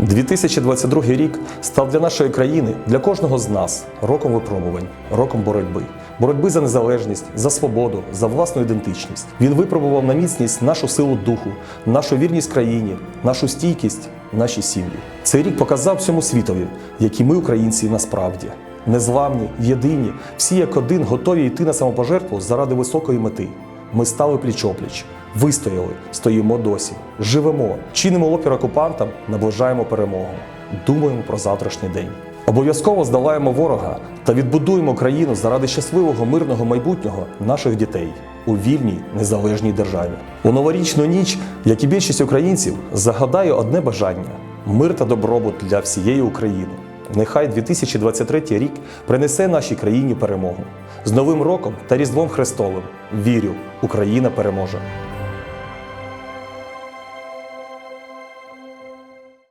2022 рік став для нашої країни, для кожного з нас роком випробувань, роком боротьби. Боротьби за незалежність, за свободу, за власну ідентичність. Він випробував на міцність нашу силу духу, нашу вірність країні, нашу стійкість, наші сім'ї. Цей рік показав всьому світові, які ми, українці, насправді. Незламні, єдині, всі як один готові йти на самопожертву заради високої мети. Ми стали пліч-опліч, вистояли, стоїмо досі, живемо, чинимо опір окупантам, наближаємо перемогу. Думаємо про завтрашній день. Обов'язково здолаємо ворога та відбудуємо країну заради щасливого мирного майбутнього наших дітей у вільній незалежній державі. У новорічну ніч, як і більшість українців, загадаю одне бажання мир та добробут для всієї України. Нехай 2023 рік принесе нашій країні перемогу. З Новим роком та Різдвом Христовим. Вірю, Україна переможе.